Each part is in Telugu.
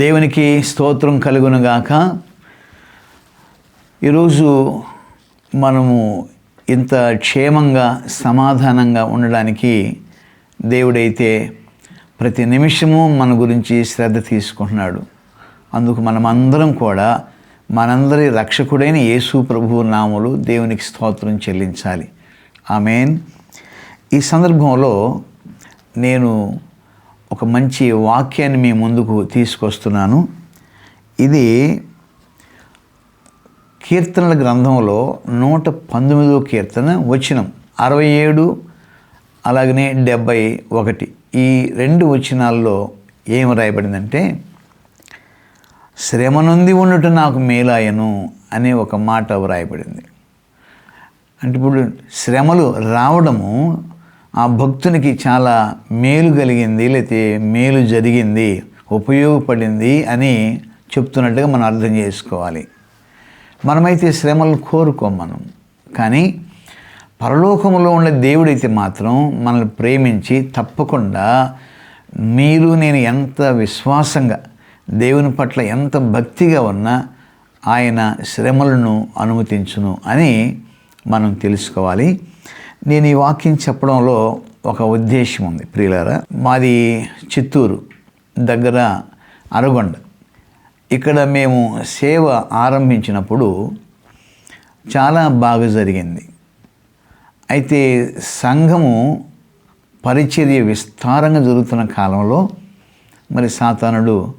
దేవునికి స్తోత్రం కలుగునుగాక. ఈరోజు మనము ఇంత క్షేమంగా సమాధానంగా ఉండడానికి దేవుడైతే ప్రతి నిమిషము మన గురించి శ్రద్ధ తీసుకుంటున్నాడు. అందుకు మనమందరం కూడా మనందరి రక్షకుడైన యేసు ప్రభువు నాములు దేవునికి స్తోత్రం చెల్లించాలి. ఆమెన్. ఈ సందర్భంలో నేను ఒక మంచి వాక్యాన్ని మీ ముందుకు తీసుకొస్తున్నాను. ఇది కీర్తనల గ్రంథంలో నూట పంతొమ్మిదో కీర్తన వచనం అరవై ఏడు అలాగనే డెబ్భై ఒకటి. ఈ రెండు వచనాల్లో ఏం రాయబడిందంటే శ్రమ నుండి ఉండుట నాకు మేలాయను అనే ఒక మాట వ్రాయబడింది అంటే ఇప్పుడు శ్రమలు రావడము ఆ భక్తునికి చాలా మేలు కలిగింది లేకపోతే మేలు జరిగింది ఉపయోగపడింది అని చెప్తున్నట్టుగా మనం అర్థం చేసుకోవాలి. మనమైతే శ్రమలు కోరుకోం మనం. కానీ పరలోకంలో ఉండే దేవుడైతే మాత్రం మనల్ని ప్రేమించి తప్పకుండా మీరు నేను ఎంత విశ్వాసంగా దేవుని పట్ల ఎంత భక్తిగా ఉన్నా ఆయన శ్రమలను అనుమతించును అని మనం తెలుసుకోవాలి. నేను ఈ వాక్యం చెప్పడంలో ఒక ఉద్దేశం ఉంది ప్రియులారా. మాది చిత్తూరు దగ్గర అరగొండ. ఇక్కడ మేము సేవ ఆరంభించినప్పుడు చాలా బాగా జరిగింది. అయితే సంఘము పరిచర్య విస్తారంగా జరుగుతున్న కాలంలో మరి సాతానుడు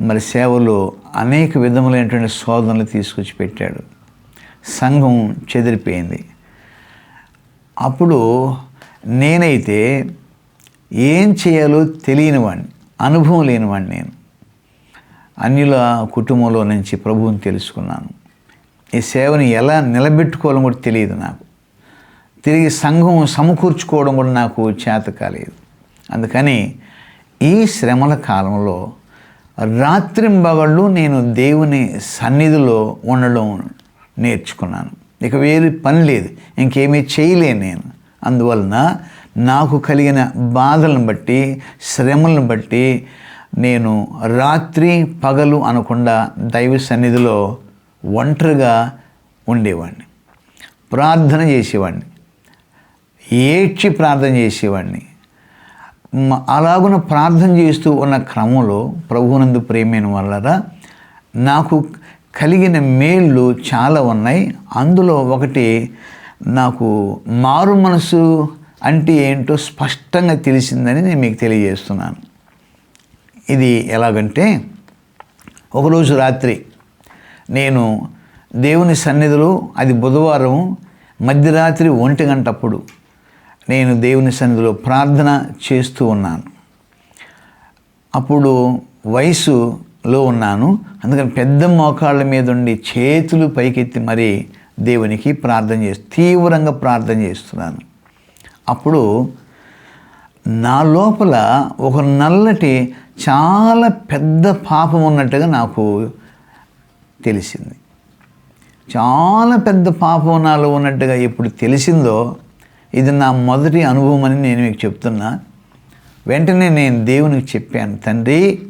మరి సేవలో అనేక విధములైనటువంటి శోధనలు తీసుకొచ్చి పెట్టాడు. సంఘం చెదిరిపోయింది. అప్పుడు నేనైతే ఏం చేయాలో తెలియనివాడిని అనుభవం లేనివాడిని నేను. అన్యుల కుటుంబంలో నుంచి ప్రభువుని తెలుసుకున్నాను. ఈ సేవని ఎలా నిలబెట్టుకోవాలని కూడా తెలియదు నాకు. తిరిగి సంఘం సమకూర్చుకోవడం కూడా నాకు చేత కాలేదు. అందుకని ఈ శ్రమల కాలంలో రాత్రింబగళ్ళు నేను దేవుని సన్నిధిలో ఉండడం నేర్చుకున్నాను. ఇక వేరే పని లేదు ఇంకేమీ చేయలేను నేను. అందువలన నాకు కలిగిన బాధలను బట్టి శ్రమలను బట్టి నేను రాత్రి పగలు అనకుండా దైవ సన్నిధిలో ఒంటరిగా ఉండేవాడిని ప్రార్థన చేసేవాడిని ఏడ్చి ప్రార్థన చేసేవాడిని అలాగున ప్రార్థన చేస్తూ ఉన్న క్రమంలో ప్రభువునందు ప్రేమైన వల్ల నాకు కలిగిన మేళ్ళు చాలా ఉన్నాయి. అందులో ఒకటి నాకు మారు మనసు అంటే ఏంటో స్పష్టంగా తెలిసిందని నేను మీకు తెలియజేస్తున్నాను. ఇది ఎలాగంటే ఒకరోజు రాత్రి నేను దేవుని సన్నిధిలో అది బుధవారం మధ్యరాత్రి ఒంటి గంటప్పుడు నేను దేవుని సన్నిధిలో ప్రార్థన చేస్తూ ఉన్నాను. అప్పుడు వయసు లో ఉన్నాను. అందుకని పెద్ద మోకాళ్ళ మీద ఉండి చేతులు పైకెత్తి మరీ దేవునికి ప్రార్థన చేస్తూ తీవ్రంగా ప్రార్థన చేస్తున్నాను. అప్పుడు నా లోపల ఒక నల్లటి చాలా పెద్ద పాపం ఉన్నట్టుగా నాకు తెలిసింది. చాలా పెద్ద పాపం నాలో ఉన్నట్టుగా ఎప్పుడు తెలిసిందో ఇది నా మొదటి అనుభవం అని నేను మీకు చెప్తున్నా. వెంటనే నేను దేవునికి చెప్పాను తండ్రి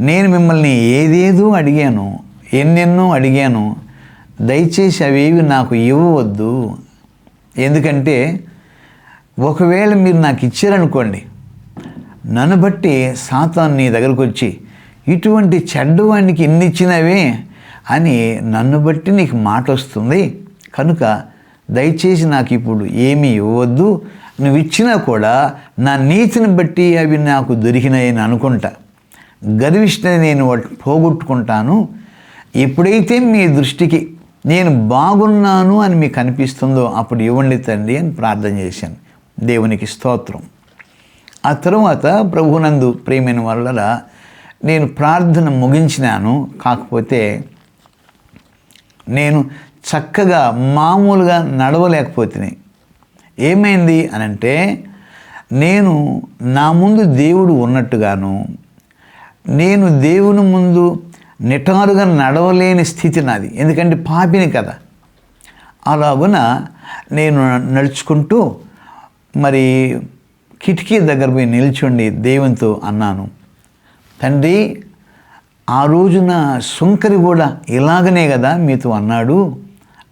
నేను మిమ్మల్ని ఏదేదో అడిగాను ఎన్నెన్నో అడిగాను. దయచేసి అవేవి నాకు ఇవ్వవద్దు. ఎందుకంటే ఒకవేళ మీరు నాకు ఇచ్చారనుకోండి నన్ను బట్టి సాతాన్ నీ దగ్గరకు వచ్చి ఇటువంటి చెడ్డవాడికి ఎన్ని ఇచ్చినవే అని నన్ను బట్టి నీకు మాట వస్తుంది కనుక దయచేసి నాకు ఇప్పుడు ఏమీ ఇవ్వద్దు నువ్వు ఇచ్చినా కూడా నా నీతిని బట్టి అవి నాకు దొరికినాయని అనుకుంటా. గర్విష్ఠని నేను పోగొట్టుకుంటాను. ఎప్పుడైతే మీ దృష్టికి నేను బాగున్నాను అని మీకు అనిపిస్తుందో అప్పుడు ఇవ్వండి తండ్రి అని ప్రార్థన చేశాను. దేవునికి స్తోత్రం. ఆ తరువాత ప్రభునందు ప్రేమైన వల్ల నేను ప్రార్థన ముగించినాను. కాకపోతే నేను చక్కగా మామూలుగా నడవలేకపోతున్నాయి ఏమైంది అనంటే నేను నా ముందు దేవుడు ఉన్నట్టుగాను నేను దేవుని ముందు నిటారుగా నడవలేని స్థితి నాది. ఎందుకంటే పాపిని కదా. అలాగున నేను నడుచుకుంటూ మరి కిటికీ దగ్గర పోయి నిల్చుండి దేవునితో అన్నాను. తండ్రి ఆ రోజున సుంకరి కూడా ఇలాగనే కదా మీతో అన్నాడు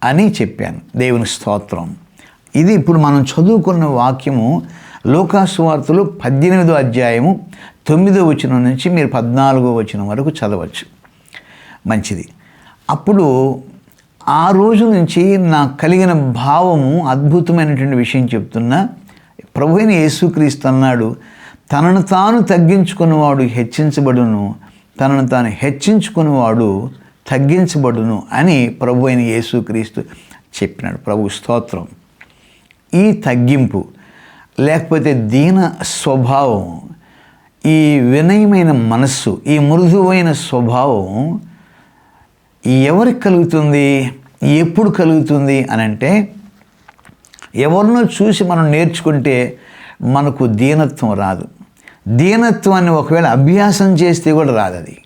అని చెప్పాను దేవుని స్తోత్రం. ఇది ఇప్పుడు మనం చదువుకున్న వాక్యము లోకాసు వార్తలు పద్దెనిమిదో అధ్యాయము తొమ్మిదో వచనం నుంచి మీరు పద్నాలుగో వచనం వరకు చదవచ్చు. మంచిది. అప్పుడు ఆ రోజు నుంచి నాకు కలిగిన భావము అద్భుతమైనటువంటి విషయం చెప్తున్నా ప్రభు అయిన యేసుక్రీస్తు అన్నాడు తనను తాను తగ్గించుకున్నవాడు హెచ్చించబడును తనను తాను హెచ్చించుకున్నవాడు తగ్గించబడును అని ప్రభు అయిన యేసుక్రీస్తు చెప్పినాడు. ప్రభు స్తోత్రం. ఈ తగ్గింపు లేకపోతే దీన స్వభావం ఈ వినయమైన మనస్సు ఈ మృదువైన స్వభావం ఎవరికి కలుగుతుంది? ఎప్పుడు కలుగుతుంది అని అంటే ఎవరినో చూసి మనం నేర్చుకుంటే మనకు దీనత్వం రాదు. దీనత్వాన్ని ఒకవేళ అభ్యాసం చేస్తే కూడా రాదు అది.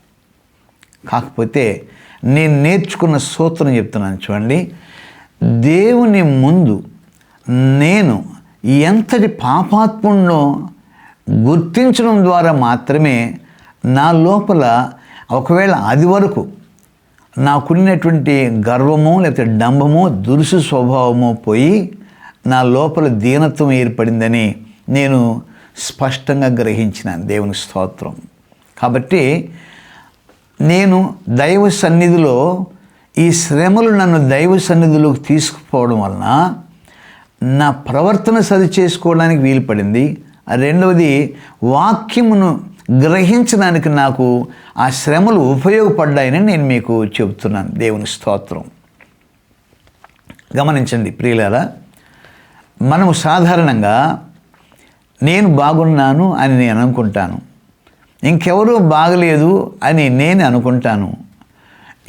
కాకపోతే నేను నేర్చుకున్న సూత్రం చెప్తున్నాను చూడండి. దేవుని ముందు నేను ఎంతటి పాపాత్ముడినో గుర్తించడం ద్వారా మాత్రమే నా లోపల ఒకవేళ అది వరకు నాకున్నటువంటి గర్వము లేకపోతే డంబము దురుసు స్వభావము పోయి నా లోపల దీనత్వం ఏర్పడిందని నేను స్పష్టంగా గ్రహించిన దేవుని స్తోత్రం. కాబట్టి నేను దైవ సన్నిధిలో ఈ శ్రమలు నన్ను దైవ సన్నిధిలోకి తీసుకుపోవడం వలన నా ప్రవర్తన సరి చేసుకోవడానికి వీలు పడింది రెండవది వాక్యమును గ్రహించడానికి నాకు ఆ శ్రమలు ఉపయోగపడ్డాయని నేను మీకు చెబుతున్నాను. దేవుని స్తోత్రం. గమనించండి ప్రియులారా. మనము సాధారణంగా నేను బాగున్నాను అని నేను అనుకుంటాను. ఇంకెవరూ బాగలేదు అని నేను అనుకుంటాను.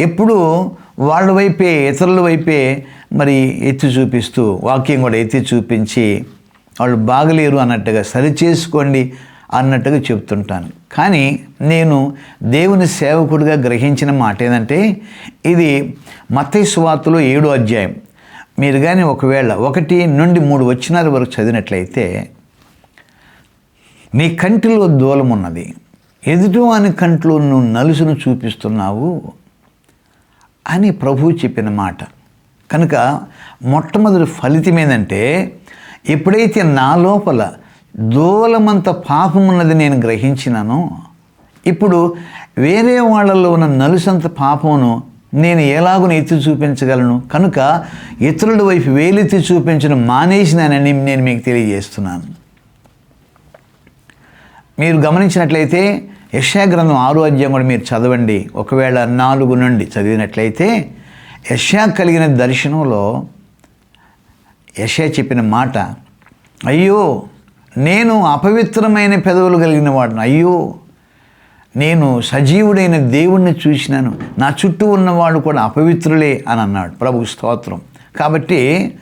ఎప్పుడు వాళ్ళ వైపే ఇతరుల వైపే మరి ఎత్తి చూపిస్తూ వాక్యం కూడా ఎత్తి చూపించి వాళ్ళు బాగలేరు అన్నట్టుగా సరి చేసుకోండి అన్నట్టుగా చెప్తుంటాను. కానీ నేను దేవుని సేవకుడిగా గ్రహించిన మాట ఏంటంటే ఇది మత్తయి సువార్తలో ఏడో అధ్యాయం. మీరు కానీ ఒకవేళ ఒకటి నుండి మూడు వచ్చినాల వరకు చదివినట్లయితే నీ కంటిలో దూలం ఉన్నది. ఎదుటివాని కంట్లో నువ్వు నలుసును చూపిస్తున్నావు అని ప్రభువు చెప్పిన మాట. కనుక మొట్టమొదటి ఫలితం ఏంటంటే ఎప్పుడైతే నా లోపల దూలమంత పాపం ఉన్నది నేను గ్రహించినానో ఇప్పుడు వేరే వాళ్ళల్లో ఉన్న నలుసంత పాపమును నేను ఎలాగో ఎత్తి చూపించగలను? కనుక ఇతరుల వైపు వేలెత్తి చూపించడం మానేసినానని నేను మీకు తెలియజేస్తున్నాను. మీరు గమనించినట్లయితే యశాగ్రంథం ఆరో అధ్యాయం కూడా మీరు చదవండి. ఒకవేళ నాలుగు నుండి చదివినట్లయితే యశ కలిగిన దర్శనంలో యశ చెప్పిన మాట అయ్యో నేను అపవిత్రమైన పెదవులు కలిగిన వాడిని. అయ్యో నేను సజీవుడైన దేవుణ్ణి చూసినాను. నా చుట్టూ ఉన్నవాడు కూడా అపవిత్రులే అని అన్నాడు ప్రభు స్తోత్రం. కాబట్టి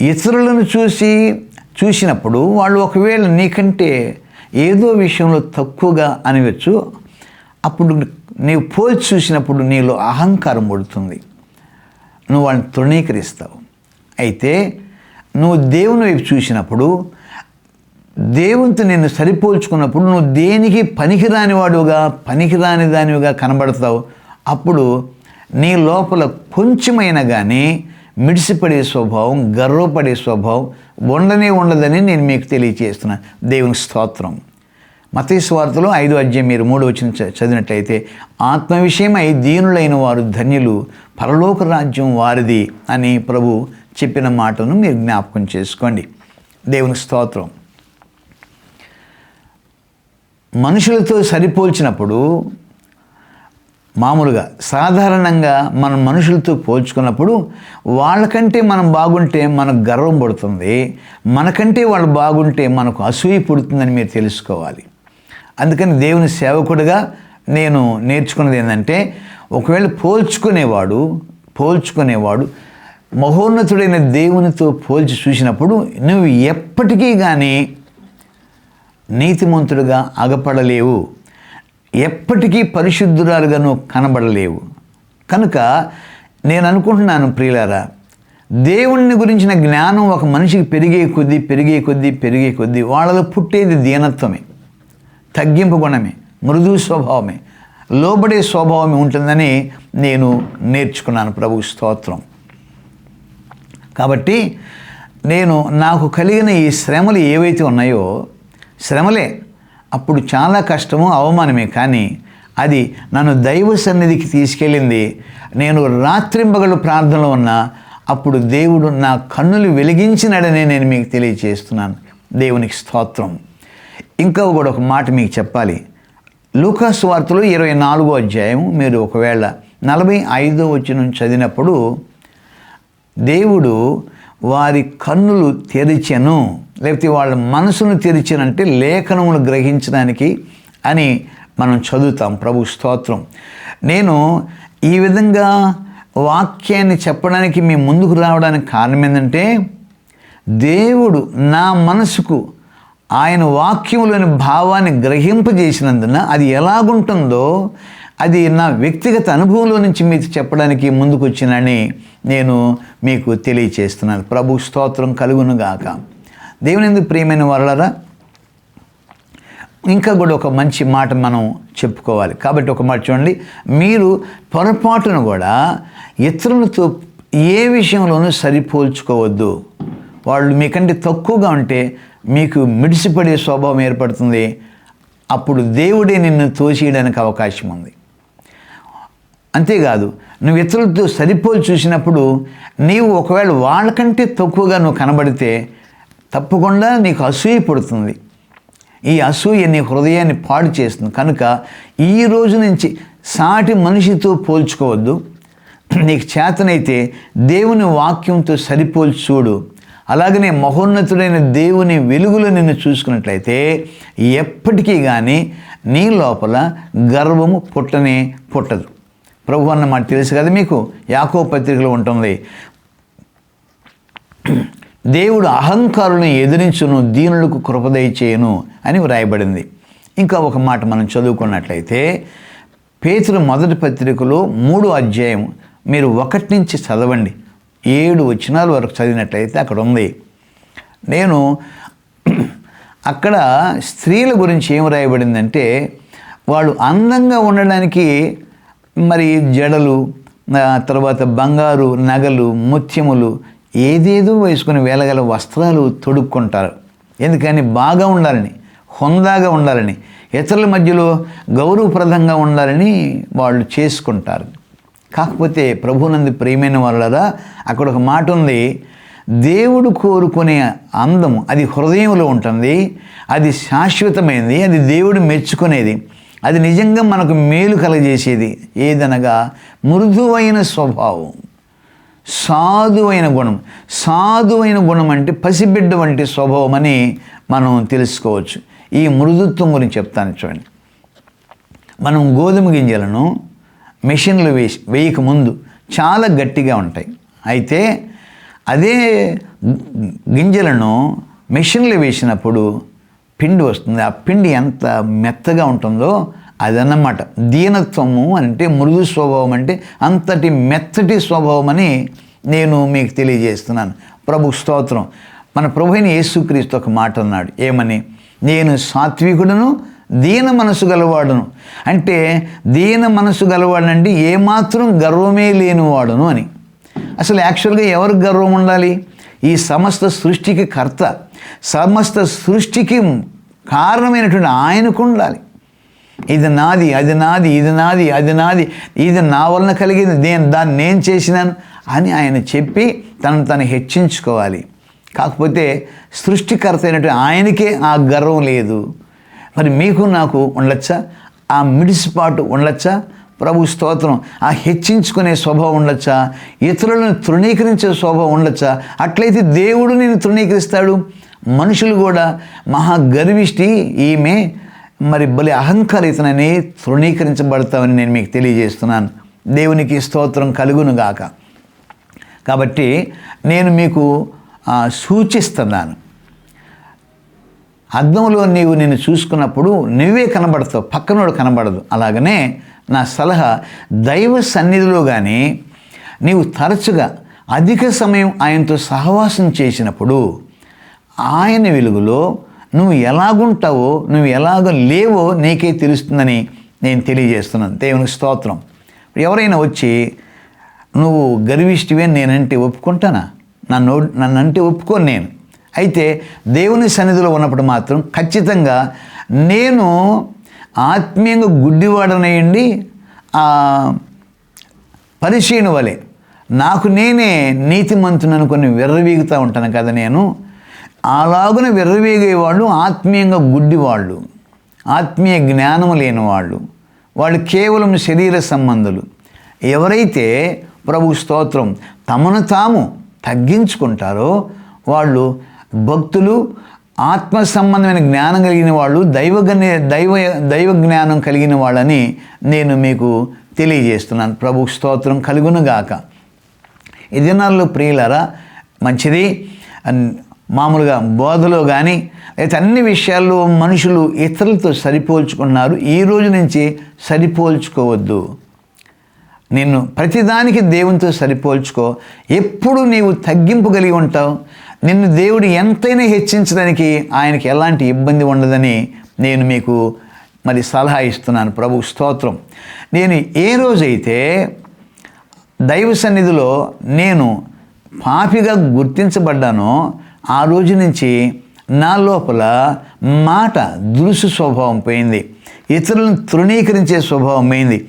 ఇతరులను చూసి చూసినప్పుడు వాళ్ళు ఒకవేళ నీకంటే ఏదో విషయంలో తక్కువగా అనివచ్చు అప్పుడు నీవు పోల్చి చూసినప్పుడు నీలో అహంకారం పడుతుంది. నువ్వు వాళ్ళని తృణీకరిస్తావు. అయితే నువ్వు దేవుని వైపు చూసినప్పుడు దేవునితో నిన్ను సరిపోల్చుకున్నప్పుడు నువ్వు దేనికి పనికిరాని వాడుగా పనికిరాని దానివిగా కనబడతావు? అప్పుడు నీ లోపల కొంచెమైనా కానీ మిడిసిపడే స్వభావం గర్వపడే స్వభావం ఉండనే ఉండదని నేను మీకు తెలియచేస్తున్నాను దేవుని స్తోత్రం. మతీశ్వార్తలో ఐదు అధ్యాయం మీరు మూడు వచ్చిన చ- చదివినట్లయితే ఆత్మ విషయమై దీనులైన వారు ధన్యులు పరలోక రాజ్యం వారిది అని ప్రభు చెప్పిన మాటను మీరు జ్ఞాపకం చేసుకోండి. దేవుని స్తోత్రం. మనుషులతో సరిపోల్చినప్పుడు మామూలుగా సాధారణంగా మనం మనుషులతో పోల్చుకున్నప్పుడు వాళ్ళకంటే మనం బాగుంటే మనకు గర్వం పడుతుంది మనకంటే వాళ్ళు బాగుంటే మనకు అసూయ పుడుతుందని మీరు తెలుసుకోవాలి. అందుకని దేవుని సేవకుడిగా నేను నేర్చుకున్నది ఏంటంటే ఒకవేళ పోల్చుకునేవాడు పోల్చుకునేవాడు మహోన్నతుడైన దేవునితో పోల్చి చూసినప్పుడు నువ్వు ఎప్పటికీ కానీ నీతిమంతుడుగా అగపడలేవు. ఎప్పటికీ పరిశుద్ధురాలుగా నువ్వు కనబడలేవు. కనుక నేను అనుకుంటున్నాను ప్రియులారా దేవుణ్ణి గురించిన జ్ఞానం ఒక మనిషికి పెరిగే కొద్దీ పెరిగే కొద్దీ పెరిగే కొద్దీ వాళ్ళలో పుట్టేది దీనత్వమే. తగ్గింపు గుణమే మృదు స్వభావమే లోబడే స్వభావం ఉంటుందని నేను నేర్చుకున్నాను ప్రభు స్తోత్రం. కాబట్టి నేను నాకు కలిగిన ఈ శ్రమలు ఏవైతే ఉన్నాయో శ్రమలే అప్పుడు చాలా కష్టము అవమానమే కానీ అది నన్ను దైవ సన్నిధికి తీసుకెళ్ళింది. నేను రాత్రింబగలు ప్రార్థనలో ఉన్నా అప్పుడు దేవుడు నా కన్నులు వెలిగించినాడనే నేను మీకు తెలియజేస్తున్నాను దేవునికి స్తోత్రం. ఇంకా కూడా ఒక మాట మీకు చెప్పాలి. లూకాస్ వార్తలు ఇరవై నాలుగో అధ్యాయం మీరు ఒకవేళ నలభై ఐదో వచ్చిన చదివినప్పుడు దేవుడు వారి కన్నులు తెరిచెను లేకపోతే వాళ్ళ మనసును తెరిచనంటే లేఖనములు గ్రహించడానికి అని మనం చదువుతాం. ప్రభు స్తోత్రం. నేను ఈ విధంగా వాక్యాన్ని చెప్పడానికి మీ ముందుకు రావడానికి కారణం ఏంటంటే దేవుడు నా మనసుకు ఆయన వాక్యంలోని భావాన్ని గ్రహింపజేసినందున అది ఎలాగుంటుందో అది నా వ్యక్తిగత అనుభవంలో నుంచి మీకు చెప్పడానికి ముందుకు వచ్చినని నేను మీకు తెలియచేస్తున్నాను. ప్రభు స్తోత్రం కలుగునుగాక దేవుని ఎందుకు ప్రియమైన వాళ్ళరా ఇంకా కూడా ఒక మంచి మాట మనం చెప్పుకోవాలి. కాబట్టి ఒక మాట చూడండి. మీరు పొరపాటును కూడా ఇతరులతో ఏ విషయంలోనూ సరిపోల్చుకోవద్దు. వాళ్ళు మీకంటే తక్కువగా ఉంటే మీకు మిడిసిపడే స్వభావం ఏర్పడుతుంది. అప్పుడు దేవుడే నిన్ను తోసేయడానికి అవకాశం ఉంది. అంతేకాదు నువ్వు ఇతరులతో సరిపోలు చూసినప్పుడు నీవు ఒకవేళ వాళ్ళకంటే తక్కువగా నువ్వు కనబడితే తప్పకుండా నీకు అసూయ పుడుతుంది. ఈ అసూయ నీ హృదయాన్ని పాడు చేస్తుంది. కనుక ఈ రోజు నుంచి సాటి మనిషితో పోల్చుకోవద్దు. నీకు చేతనైతే దేవుని వాక్యంతో సరిపోల్చి చూడు. అలాగనే మహోన్నతుడైన దేవుని వెలుగులో నిన్ను చూసుకున్నట్లయితే ఎప్పటికీ కానీ నీ లోపల గర్వము పుట్టనే పుట్టదు. ప్రభు అన్న మాట తెలుసు కదా మీకు? యాకో పత్రికలో ఉంటుంది. దేవుడు అహంకారులను ఎదిరించును దీనులకు కృపదయ చేయను అని వ్రాయబడింది. ఇంకా ఒక మాట మనం చదువుకున్నట్లయితే పేతురు మొదటి పత్రికలో మూడో అధ్యాయం మీరు ఒకటి నుంచి చదవండి. ఏడు వచనాల వరకు చదివినట్లయితే అక్కడ ఉంది. నేను అక్కడ స్త్రీల గురించి ఏం రాయబడిందంటే వాళ్ళు అందంగా ఉండడానికి మరి జడలు తర్వాత బంగారు నగలు ముత్యములు ఏదేదో వేసుకుని వేలగల వస్త్రాలు తొడుక్కుంటారు. ఎందుకని? బాగా ఉండాలని హుందాగా ఉండాలని ఇతరుల మధ్యలో గౌరవప్రదంగా ఉండాలని వాళ్ళు చేసుకుంటారు. కాకపోతే ప్రభునందు ప్రియమైన వాళ్ళరా అక్కడ ఒక మాట ఉంది దేవుడు కోరుకునే అందం అది హృదయంలో ఉంటుంది అది శాశ్వతమైనది అది దేవుడు మెచ్చుకునేది అది నిజంగా మనకు మేలు కలగజేసేది ఏదనగా మృదువైన స్వభావం సాధువైన గుణం. సాధువైన గుణం అంటే పసిబిడ్డ వంటి స్వభావం అని మనం తెలుసుకోవచ్చు. ఈ మృదుత్వం గురించి చెప్తాను చూడండి. మనం గోధుమ గింజలను మెషిన్లు వేసి వేయక ముందు చాలా గట్టిగా ఉంటాయి. అయితే అదే గింజలను మెషిన్లు వేసినప్పుడు పిండి వస్తుంది. ఆ పిండి ఎంత మెత్తగా ఉంటుందో అదన్నమాట. దీనత్వము అంటే మృదు స్వభావం అంటే అంతటి మెత్తటి స్వభావం అని నేను మీకు తెలియజేస్తున్నాను. ప్రభు స్తోత్రం. మన ప్రభు అయిన యేసుక్రీస్తు ఒక మాట అన్నాడు. ఏమని? నేను సాత్వికుడును దీన మనసు గలవాడును. అంటే దీన మనసు గలవాడనంటే ఏమాత్రం గర్వమే లేనివాడును అని. అసలు యాక్చువల్గా ఎవరికి గర్వం ఉండాలి? ఈ సమస్త సృష్టికి కర్త సమస్త సృష్టికి కారణమైనటువంటి ఆయనకు ఉండాలి. ఇది నాది అది నాది ఇది నాది అది నాది ఇది నా వలన కలిగింది నేను దాన్ని నేను చేసినాను అని ఆయన చెప్పి తనను తను హెచ్చించుకోవాలి. కాకపోతే సృష్టికర్త అయినటువంటి ఆయనకే ఆ గర్వం లేదు. మరి మీకు నాకు ఉండొచ్చా? ఆ మిడిసిపాటు ఉండొచ్చా? ప్రభు స్తోత్రం. ఆ హెచ్చించుకునే స్వభావం ఉండొచ్చా? ఇతరులను తృణీకరించే స్వభావం ఉండొచ్చా? అట్లయితే దేవుడు నేను తృణీకరిస్తాడు. మనుషులు కూడా మహా గర్విష్టి ఈమె. మరి బలి అహంకారితనని తృణీకరించబడతామని నేను మీకు తెలియజేస్తున్నాను. దేవునికి స్తోత్రం కలుగునుగాక కాబట్టి నేను మీకు సూచిస్తున్నాను. అద్దంలో నీవు నేను చూసుకున్నప్పుడు నువ్వే కనబడతావు పక్కనోడు కనబడదు. అలాగనే నా సలహా దైవ సన్నిధిలో కానీ నీవు తరచుగా అధిక సమయం ఆయనతో సహవాసం చేసినప్పుడు ఆయన వెలుగులో నువ్వు ఎలాగుంటావో నువ్వు ఎలాగ లేవో నీకే తెలుస్తుందని నేను తెలియజేస్తున్నాను. దేవునికి స్తోత్రం. ఎవరైనా వచ్చి నువ్వు గర్విష్టివే నేనంటే ఒప్పుకుంటానా? నన్ను నన్నంటే ఒప్పుకోను నేను. అయితే దేవుని సన్నిధిలో ఉన్నప్పుడు మాత్రం ఖచ్చితంగా నేను ఆత్మీయంగా గుడ్డివాడనయండి పరిశీను వలె. నాకు నేనే నీతిమంతుని అనుకుని విర్రవీగుతూ ఉంటాను కదా నేను. అలాగున విర్రవీగేవాళ్ళు ఆత్మీయంగా గుడ్డివాళ్ళు ఆత్మీయ జ్ఞానం లేని వాళ్ళు వాళ్ళు కేవలం శరీర సంబంధులు. ఎవరైతే ప్రభు స్తోత్రం తమను తాము తగ్గించుకుంటారో వాళ్ళు భక్తులు ఆత్మ సంబంధమైన జ్ఞానం కలిగిన వాళ్ళు దైవ దైవ దైవ జ్ఞానం కలిగిన వాళ్ళని నేను మీకు తెలియజేస్తున్నాను. ప్రభు స్తోత్రం కలుగునుగాక. ఈ దినాల్లో ప్రియులరా మంచిది. మామూలుగా బోధలో కానీ అయితే అన్ని విషయాల్లో మనుషులు ఇతరులతో సరిపోల్చుకున్నారు. ఈ రోజు నుంచి సరిపోల్చుకోవద్దు. నిన్ను ప్రతిదానికి దేవునితో సరిపోల్చుకో. ఎప్పుడు నీవు తగ్గింపు కలిగి ఉంటావు? నిన్ను దేవుడు ఎంతైనా హెచ్చించడానికి ఆయనకి ఎలాంటి ఇబ్బంది ఉండదని నేను మీకు మరి సలహా ఇస్తున్నాను. ప్రభు స్తోత్రం. నేను ఏ రోజైతే దైవ సన్నిధిలో నేను పాపిగా గుర్తించబడ్డానో ఆ రోజు నుంచి నా లోపల మాట దురుసు స్వభావం పోయింది. ఇతరులను తృణీకరించే స్వభావం అయింది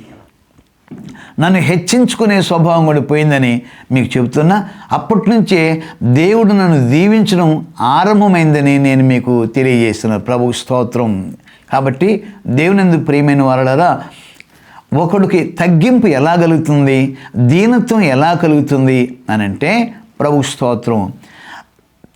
నన్ను హెచ్చించుకునే స్వభావం కూడా పోయిందని మీకు చెబుతున్నా. అప్పటి నుంచే దేవుడు నన్ను దీవించడం ఆరంభమైందని నేను మీకు తెలియజేస్తున్నాను. ప్రభు స్తోత్రం. కాబట్టి దేవునందు ప్రియమైన వారలరా ఒకడికి తగ్గింపు ఎలా కలుగుతుంది దీనత్వం ఎలా కలుగుతుంది అని అంటే ప్రభు స్తోత్రం.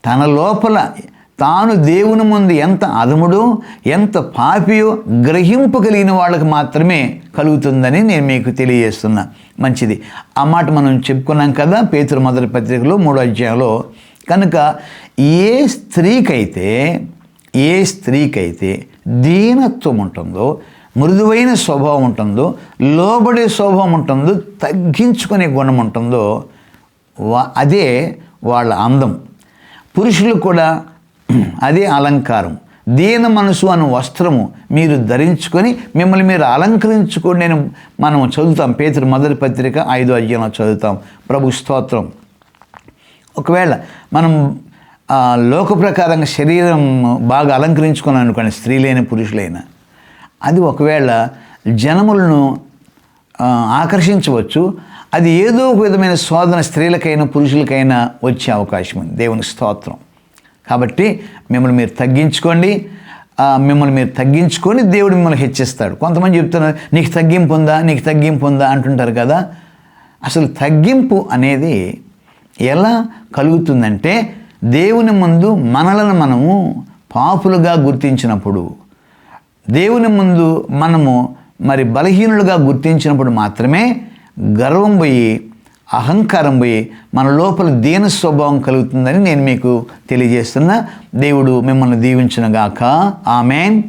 తన లోపల తాను దేవుని ముందు ఎంత అధముడో ఎంత పాపియో గ్రహింపగలిగిన వాళ్ళకి మాత్రమే కలుగుతుందని నేను మీకు తెలియజేస్తున్నా. మంచిది. ఆ మాట మనం చెప్పుకున్నాం కదా పేతురు మొదటి పత్రికలో మూడో అధ్యాయంలో. కనుక ఏ స్త్రీకైతే ఏ స్త్రీకైతే దీనత్వం ఉంటుందో మృదువైన స్వభావం ఉంటుందో లోబడే స్వభావం ఉంటుందో తగ్గించుకునే గుణం ఉంటుందో వా అదే వాళ్ళ అందం. పురుషులు కూడా అది అలంకారం. దీన మనసు అను వస్త్రము మీరు ధరించుకొని మిమ్మల్ని మీరు అలంకరించుకొని నేను మనం చదువుతాం. పేతురు మొదటి పత్రిక ఐదో అధ్యాయంలో చదువుతాం. ప్రభు స్తోత్రం. ఒకవేళ మనం లోక ప్రకారంగా శరీరం బాగా అలంకరించుకున్నాం అనుకోండి స్త్రీలైన పురుషులైన అది ఒకవేళ జనములను ఆకర్షించవచ్చు. అది ఏదో ఒక విధమైన శోధన స్త్రీలకైనా పురుషులకైనా వచ్చే అవకాశం ఉంది. దేవుని స్తోత్రం. కాబట్టి మిమ్మల్ని మీరు తగ్గించుకోండి. మిమ్మల్ని మీరు తగ్గించుకొని దేవుడు మిమ్మల్ని హెచ్చిస్తాడు. కొంతమంది చెప్తున్నారు నీకు తగ్గింపు ఉందా? నీకు తగ్గింపు ఉందా? అంటుంటారు కదా. అసలు తగ్గింపు అనేది ఎలా కలుగుతుందంటే దేవుని ముందు మనలను మనము పాపులుగా గుర్తించినప్పుడు దేవుని ముందు మనము మరి బలహీనులుగా గుర్తించినప్పుడు మాత్రమే గర్వం పోయి అహంకారం పోయి మన లోపల దీన స్వభావం కలుగుతుందని నేను మీకు తెలియజేస్తున్నా. దేవుడు మిమ్మల్ని దీవించునుగాక. ఆమెన్.